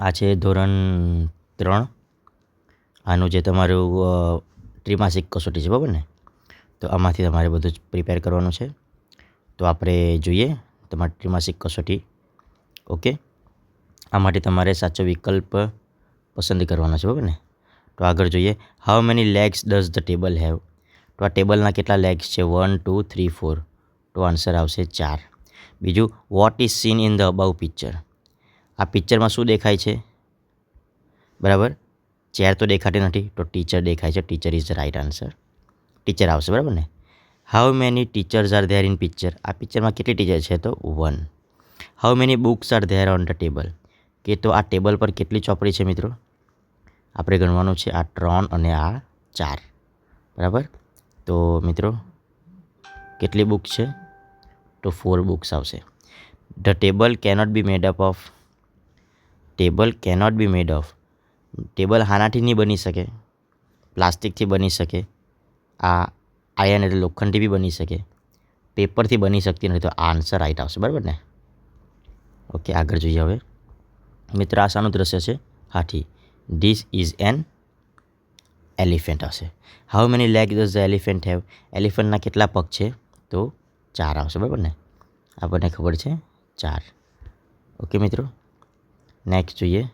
આ છે ધોરણ ત્રણ. આનું જે તમારું ત્રિમાસિક કસોટી છે, બરાબર ને? તો આમાંથી તમારે બધું જ પ્રિપેર કરવાનું છે. તો આપણે જોઈએ તમારી ત્રિમાસિક કસોટી. ઓકે? આ માટે તમારે સાચો વિકલ્પ પસંદ કરવાનો છે, બરાબર ને? તો આગળ જોઈએ how many legs does the table have તો આ ટેબલના કેટલા લેગ્સ છે? વન ટુ થ્રી ફોર તો આન્સર આવશે ચાર. બીજું what is seen in the above picture આ પિક્ચરમાં શું દેખાય છે? બરાબર? ચેર તો દેખાતી નથી, તો ટીચર દેખાય છે. Teacher is the right answer. Teacher આવશે, બરાબર ને? How many teachers are there in picture આ પિક્ચરમાં કેટલી ટીચર છે તો? One how many books are there on the table કે તો આ ટેબલ પર કેટલી ચોપડી છે મિત્રો? આપણે ગણવાનું છે આ ત્રણ અને આ ચાર. બરાબર? તો મિત્રો, કેટલી બુક છે? તો ફોર બુક્સ આવશે. The table cannot be made up of table cannot be made of. Table હાનાથી નહીં બની શકે. પ્લાસ્ટિકથી બની શકે. આ આયર્ન એટલે લોખંડથી બી બની શકે. પેપરથી બની શકતી નથી તો આન્સર રાઈટ આવશે. બરાબર ને? ઓકે, આગળ જોઈએ હવે. મિત્ર આ શાનું દ્રશ્ય છે. હાથી ધીસ ઇઝ એન એલિફન્ટ હશે. How many leg does the elephant have એલિફન્ટના કેટલા પગ છે? તો ચાર આવશે. બરાબર ને? આપણને ખબર છે ચાર. ઓકે, મિત્રો? નેક્સ્ટ જોઈએ.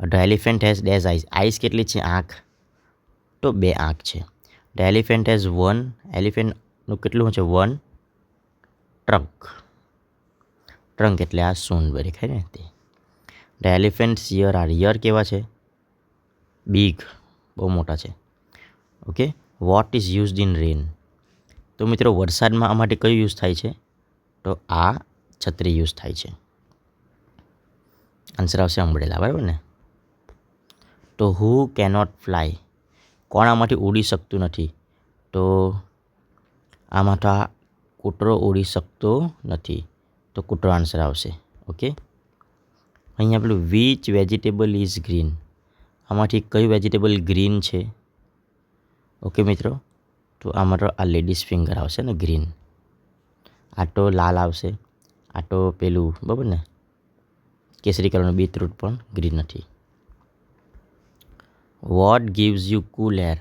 The elephant has days eyes eyes કેટલી છે? આંખ. તો બે આંખ છે. ધ એલિફન્ટ હેઝ વન એલિફન્ટનું કેટલું છે? વન ટ્રંક ટ્રંક એટલે આ સૂન બરી ખાય ને તે. The elephants year are year કેવા છે? બિગ બહુ મોટા છે. Okay what is used in rain તો મિત્રો વરસાદમાં આ માટે કયું યુઝ થાય છે? તો આ છત્રી યુઝ થાય છે. આન્સર આવશે અમ્બ્રેલા બરાબર ને? તો હુ કેનોટ ફ્લાય કોણ આમાંથી ઉડી શકતું નથી? તો આમાં તો આ કૂતરો ઉડી શકતો નથી. તો કૂતરો આન્સર આવશે ઓકે અહીંયા પેલું વીચ વેજીટેબલ ઇઝ ગ્રીન આમાંથી કયું વેજીટેબલ ગ્રીન છે? ઓકે મિત્રો? તો આમાં તો આ લેડીઝ ફિંગર આવશે ને ગ્રીન આ તો લાલ આવશે. આ તો પેલું, બરાબર ને? કેસરી કલરનું બીટરૂટ પણ ગ્રીન નથી. What gives you cool air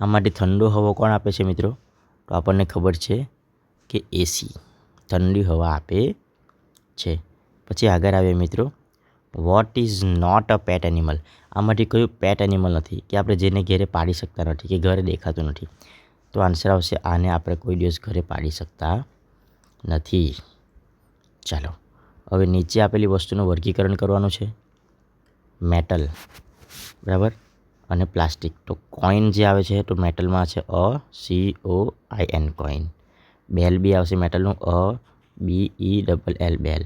આમાંથી ઠંડો હવા કોણ આપે છે મિત્રો? તો આપણને ખબર છે કે એસી ઠંડી હવા આપે છે. પછી આગળ આવે મિત્રો. What is not a pet animal આમાંથી કયું પેટ એનિમલ નથી કે આપણે જેને ઘરે પાડી શકતા નથી કે ઘરે દેખાતું નથી. તો આન્સર આવશે આને આપણે કોઈ દિવસ ઘરે પાડી શકતા નથી. ચાલો. હવે નીચે આપેલી વસ્તુનું વર્ગીકરણ કરવાનું છે. મેટલ. બરાબર? અને પ્લાસ્ટિક. તો કોઈન જે આવે છે, તો મેટલમાં છે અ, C, O, I, N coin. Bell B આવશે મેટલનું, a, B, E, double L, bell.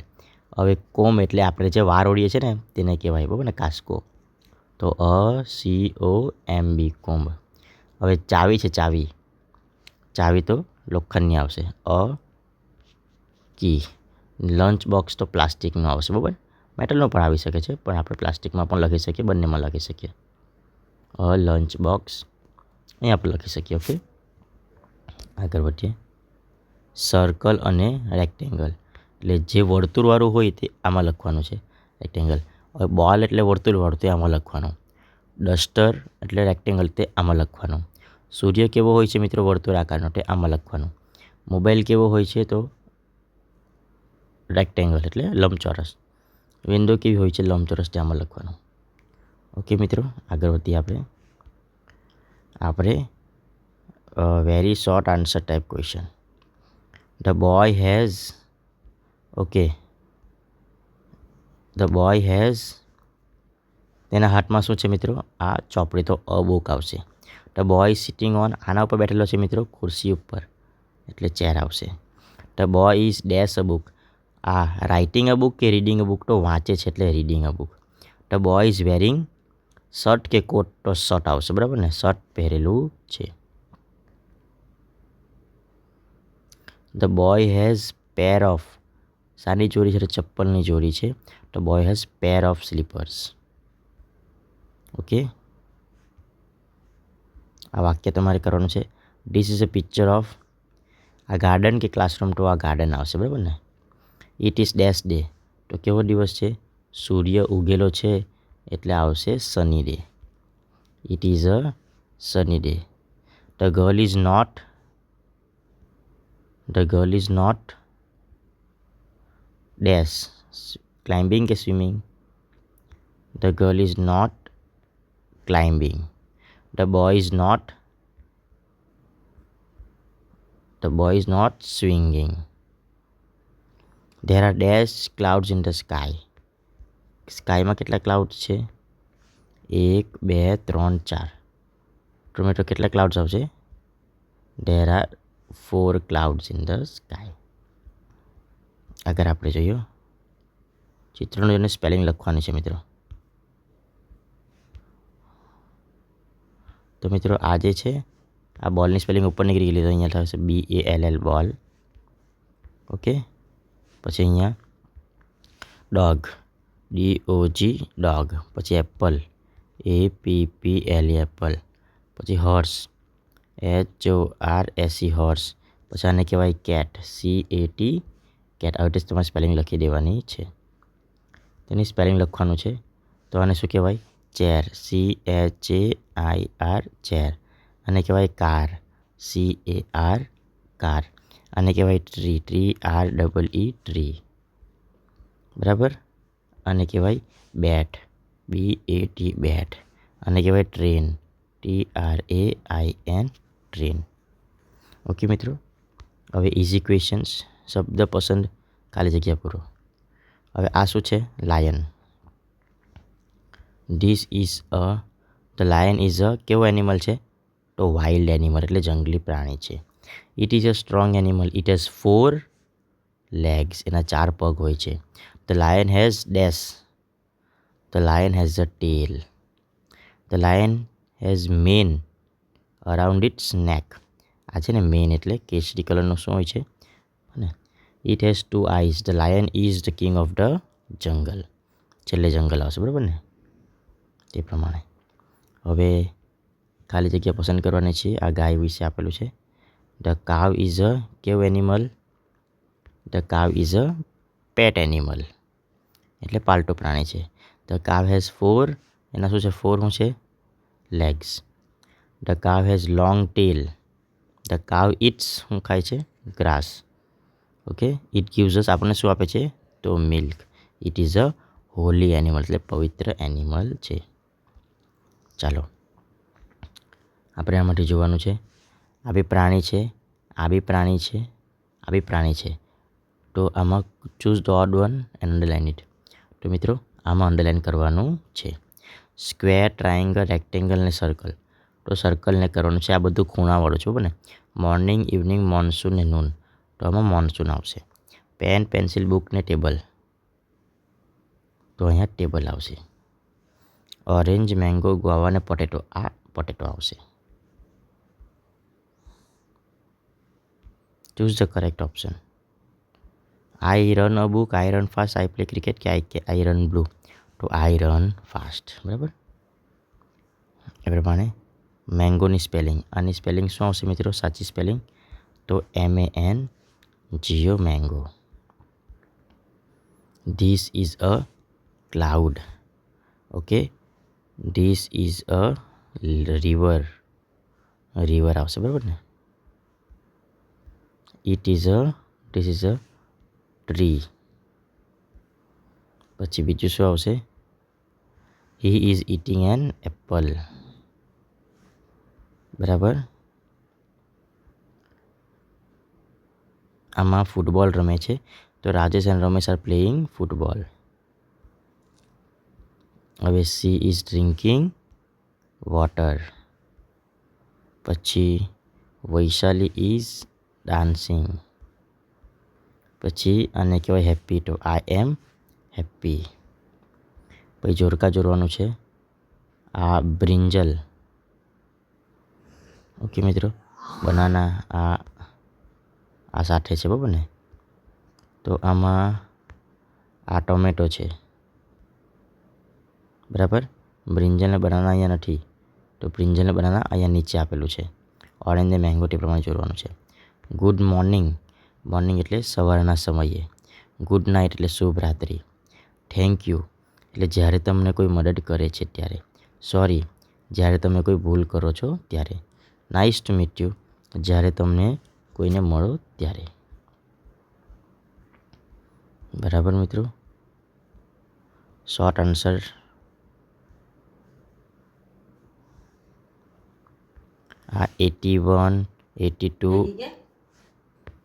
હવે કોમ એટલે આપણે જે વાર ઓળીએ છીએ ને, તેને કહેવાય, બરાબર ને? કાસ્કો. તો અ, સી, ઓ, એમ, બી કોમ્બ હવે ચાવી છે, ચાવી. ચાવી તો લોખંડની આવશે. A, key. લંચ બોક્સ તો પ્લાસ્ટિકનું આવશે, બરાબર? મેટલનું પણ આવી શકે છે, પણ આપણે પ્લાસ્ટિકમાં પણ લખી શકીએ, બંનેમાં લખી શકીએ. અ લંચ બોક્સ અહીં આપણે લખી શકીએ, ઓકે? આગળ વધીએ સર્કલ અને રેક્ટેંગલ. એટલે જે વર્તુળવાળું હોય તે આમાં લખવાનું છે, રેક્ટેંગલ. હવે બોલ એટલે વર્તુળવાળું, તે આમાં લખવાનું. ડસ્ટર એટલે રેક્ટેંગલ, તે આમાં લખવાનું. સૂર્ય કેવો હોય છે મિત્રો, વર્તુળ આકારનો, તે આમાં લખવાનું. મોબાઈલ કેવો હોય છે તો રેક્ટેંગલ એટલે લંબચોરસ. વિન્ડો કેવી હોય છે લંબચોરસ આમાં લખવાનું. ઓકે મિત્રો, આગળ વધીએ આપણે. આપણે very short answer type question the boy has okay. The boy has તેના હાથમાં શું છે મિત્રો? આ ચોપડી તો અ બુક આવશે. ધ બોય સિટિંગ ઓન આના ઉપર બેઠેલો છે મિત્રો? ખુરશી ઉપર. એટલે ચેર આવશે. The boy is dash a book આ રાઇટિંગ અ બુક કે રીડિંગ અ બુક તો વાંચે છે એટલે reading a book the boy is wearing shirt કે કોટ તો શર્ટ આવશે, બરાબર ને? શર્ટ પહેરેલું છે. The boy has pair of સાની ચોરી છે ચપ્પલની ચોરી છે. તો boy has pair of slippers okay આ વાક્ય તમારે કરવાનું છે. This is a picture of a garden કે ક્લાસરૂમ તો આ ગાર્ડન આવશે, બરાબર ને? ઇટ ઇઝ ડેશ ડે તો કેવો દિવસ છે? સૂર્ય ઉગેલો છે એટલે આવશે sunny day it is a sunny day the girl is not the girl is not dash climbing કે swimming the girl is not climbing the boy is not the boy is not swinging there are dash clouds in the sky સ્કાયમાં કેટલા cloud છે? એક, બે, ત્રણ, ચાર. Tomato કેટલા clouds આવશે? There are four clouds in the sky આગળ આપણે જોઈએ. ચિત્રનું જોઈને સ્પેલિંગ લખવાનું છે, મિત્રો. તો મિત્રો, આ જે છે, આ બોલની સ્પેલિંગ ઉપર નીકળી ગયેલી, તો અહીંયા થશે B A L L ball okay પછી અહીંયા dog D O G dog પછી apple A P P L apple પછી horse H O R S E horse પછી આને કહેવાય cat C A T cat આવી રીતે તમારે સ્પેલિંગ લખી દેવાની છે. તેની સ્પેલિંગ લખવાનું છે. તો આને શું કહેવાય? Chair C H A I R chair આને કહેવાય car C A R car આને કહેવાય tree tree R double E tree બરાબર? આને કહેવાય bat B A T bat આને કહેવાય train T R A I N train okay મિત્રો, હવે ઇઝી ક્વેશ્ચન્સ શબ્દ પસંદ ખાલી જગ્યા પૂરો. હવે આ શું છે? Lion this is a the lion is a કેવો એનિમલ છે? તો વાઇલ્ડ એનિમલ એટલે જંગલી પ્રાણી છે. It is a strong animal it has four legs એના ચાર પગ હોય છે. The lion has dash the lion has a tail the lion has mane around its neck આ છે ને મેન એટલે કેસરી કલરનું શું હોય છે? ને it has two eyes the lion is the king of the jungle છેલ્લે જંગલ આવશે, બરાબર ને? તે પ્રમાણે. હવે ખાલી જગ્યા પસંદ કરવાની છે આ ગાય વિશે આપેલું છે. ધ કાવ ઇઝ અ કેવ animal the cow is a pet animal એટલે પાલતુ પ્રાણી છે. ધ કાવ હેઝ ફોર એના શું છે? ફોર શું છે? Legs the cow has long tail the cow it's શું ખાય છે? Grass okay it gives us આપણને શું આપે છે? તો milk it is a holy animal એટલે પવિત્ર એનિમલ છે. ચાલો. આપણે આમાંથી જોવાનું છે. આ બી પ્રાણી છે આ બી પ્રાણી છે આ બી પ્રાણી છે. તો આમાં choose the odd one and underline it તો મિત્રો, આમાં અંડરલાઇન કરવાનું છે. સ્ક્વેર ટ્રાયેંગલ રેક્ટેંગલ ને સર્કલ તો સર્કલને કરવાનું છે, આ બધું ખૂણાવાળું છે બને મોર્નિંગ ઇવનિંગ મોન્સૂન ને નૂન તો આમાં મોન્સૂન આવશે. પેન પેન્સિલ બુક ને ટેબલ તો અહીંયા ટેબલ આવશે. ઓરેન્જ મેંગો ગુઆવા ને પોટેટો આ પોટેટો આવશે. Choose the correct option I run a book I run fast I play cricket કે આઈ કે આઈ રન બ્લુ તો આઈ રન ફાસ્ટ બરાબર એ પ્રમાણે મેંગોની સ્પેલિંગ આની સ્પેલિંગ શું આવશે મિત્રો? સાચી સ્પેલિંગ તો M N G O mango this is a cloud okay this is a river river આવશે, બરાબર ને? It is a this is a tree પછી બીજું શું આવશે? He is eating an apple બરાબર? આમાં ફૂટબોલ રમે છે. તો Rajesh and Ramesh are playing football હવે સી ઇઝ ડ્રિંકિંગ વોટર પછી વૈશાલી ઇઝ ડાન્સિંગ પછી આને કહેવાય હેપી તો આઈ એમ હેપી પછી જોરકા જોરવાનું છે, આ બ્રિંજલ ઓકે મિત્રો, બનાના આ આ સાથે છે બરાબર ને? તો આમાં આ ટોમેટો છે. બરાબર? બ્રિંજલને બનાના અહીંયા નથી. તો બ્રિંજલને બનાના અહીંયા નીચે આપેલું છે. ઓરેન્જને મેંગો તે પ્રમાણે જોડવાનું છે. Good morning. મોર્નિંગ એટલે સવારના સમયે. ગુડ નાઇટ એટલે શુભ રાત્રિ. Thank you. એટલે જ્યારે તમને કોઈ મદદ કરે છે ત્યારે. સોરી, જ્યારે તમે કોઈ ભૂલ કરો છો ત્યારે. Nice to meet you. જ્યારે તમને કોઈને મળો ત્યારે. બરાબર મિત્રો? Short answer. આ eighty one, eighty two.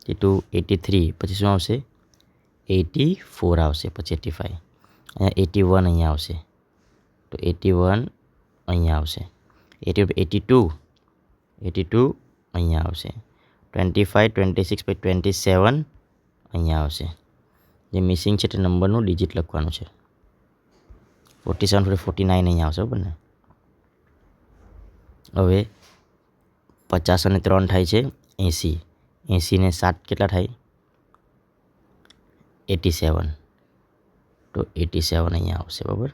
Eighty two, eighty three, પછી શું આવશે? એટી ફોર આવશે, પછી એટી ફાઇવ અહીંયા એટી વન અહીંયા આવશે. તો એટી વન અહીંયા આવશે. Eighty eighty two eighty two અહીંયા આવશે. ટ્વેન્ટી ફાઇવ ટ્વેન્ટી સિક્સ, પછી ટ્વેન્ટી સેવન અહીંયા આવશે. જે મિસિંગ છે તે નંબરનું ડિજિટ લખવાનું છે. ફોર્ટી સેવન, ફોર્ટી નાઇન અહીંયા આવશે બરાબર ને હવે પચાસ અને ત્રણ થાય છે એંસી. એંસીને સાત કેટલા થાય? Eighty seven. તો એટી સેવન અહીંયા આવશે, બરાબર?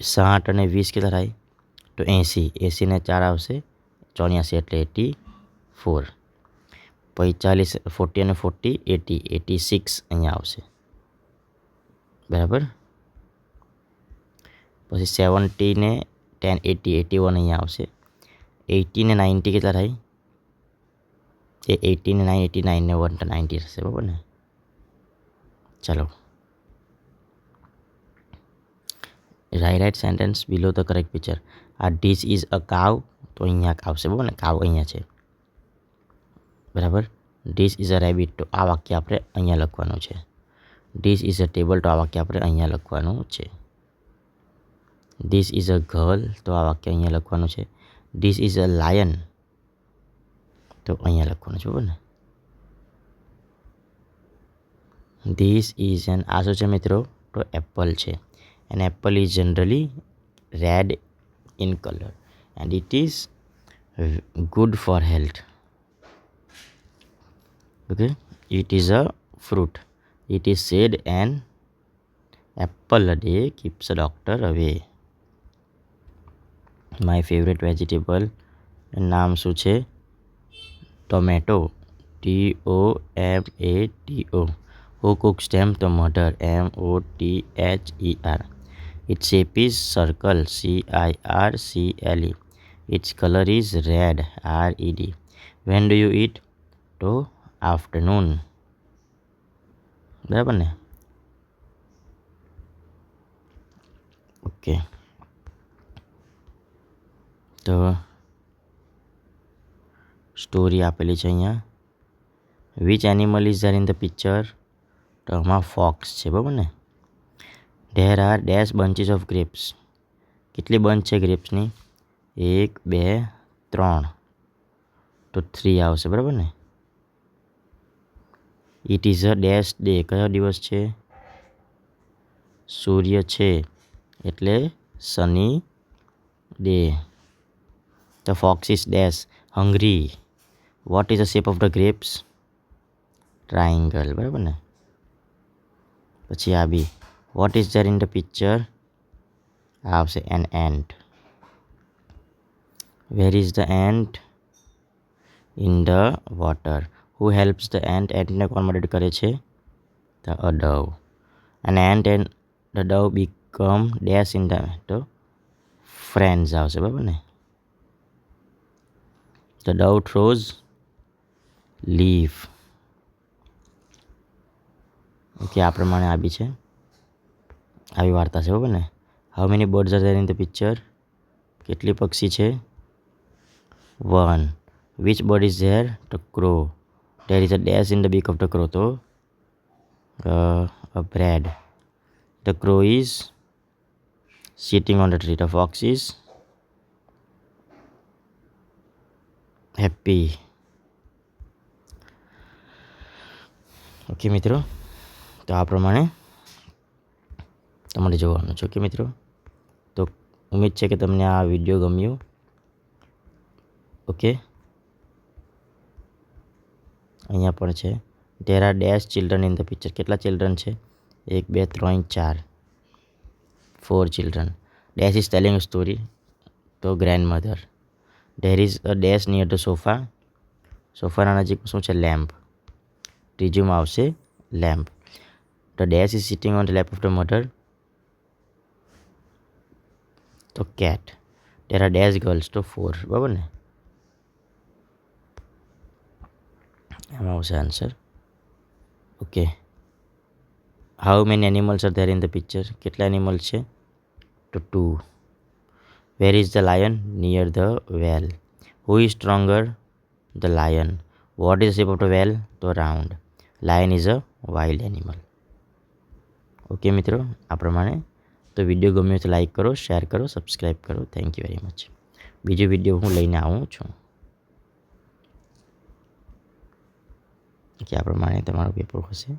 સાઠ અને વીસ કેટલા થાય? તો એંસી એંસીને ચાર આવશે, ચોર્યાસી એટલે એટી ફોર. પૈંચાલીસ, ફોર્ટી અને ફોર્ટી, એટી. એટી સિક્સ અહીંયા આવશે. બરાબર? પછી સેવન્ટીને ટેન, એટી. એટી વન અહીંયા આવશે. એટી ને નાઇન્ટી કેટલા થાય? એ એટી ને નાઇન એટી નાઇન ને વન નાઇન્ટી થશે બરાબર ને ચાલો write write sentence below the correct picture આ ડીસ ઇઝ અ કાવ તો અહીંયા આવશે બરાબર ને કાવ અહીંયા છે। બરાબર? ડીસ ઇઝ અ રેબિટ તો આ વાક્ય આપણે અહીંયા લખવાનું છે। ડીસ ઇઝ અ ટેબલ તો આ વાક્ય આપણે અહીંયા લખવાનું છે। ધીસ ઇઝ અ ગર્લ તો આ વાક્ય અહીંયા લખવાનું છે। ધીસ ઇઝ અ લાયન તો અહીંયા લખવાનું છે બરાબર ધીસ ઇઝ એન આ શું છે મિત્રો તો એપલ છે an apple is generally red in colour and it is good for health it is a fruit it is said an apple a day keeps a doctor away my favorite vegetable નામ શું છે tomato T O M A T O who cooks them તો mother M O T H E R its shape is circle C I R C L E its colour is red R E D when do you eat તો afternoon બરાબર ને? Okay તો story આપેલી છે અહીંયા. Which animal is there in the picture તો આમાં fox છે, બરાબર ને? There are dash bunches of grapes કેટલી બંચ છે ગ્રેપ્સની એક, બે, ત્રણ. તો થ્રી આવશે, બરાબર ને? It is a dash day કયો દિવસ છે? સૂર્ય છે, એટલે sunny day the fox is dash hungry what is the shape of the grapes triangle બરાબર ને? પછી આ B. What is there in the picture આવશે an ant where is the ant in the water who helps the ant એન્ટને કોણ મદદ કરે છે? The a dove અને ant and the dove become dash in the તો friends આવશે, બરાબર ને? The dove throws leaf okay આ પ્રમાણે આ બી છે આવી વાર્તા છે બરાબર ને how many birds are there in the picture કેટલી પક્ષી છે one which bird is there the crow is a dash in the beak of the crow so uh, a bread the crow is sitting on the tree the fox is okay મિત્રો, તો આ પ્રમાણે તમારે જોવાનું છે. Okay મિત્રો, તો ઉમેદ છે કે તમને આ વીડિયો ગમ્યો. ઓકે? અહીંયા પણ છે. There are dash children in the picture કેટલા ચિલ્ડ્રન છે? એક, બે, ત્રણ, ચાર. Four children dash is telling story તો grandmother there is a dash near the sofa સોફાના નજીક શું છે? લેમ્પ ત્રીજુમાં આવશે lamp. The dash is sitting on the lap of the mother. તો cat. There are dash girls તો four બરાબર ને? આમાં આવશે answer okay how many animals are there in the picture કેટલા એનિમલ્સ છે? તો two where is the lion near the well who is stronger the lion what is shape of the well તો round lion is a wild animal okay મિત્રો, આ પ્રમાણે. તો video ગમ્યો તો લાઇક કરો શેર કરો સબસ્ક્રાઈબ કરો. થેન્ક યુ વેરી મચ બીજો વીડિયો હું લઈને આવું છું. કે આ પ્રમાણે તમારું પેપર હશે.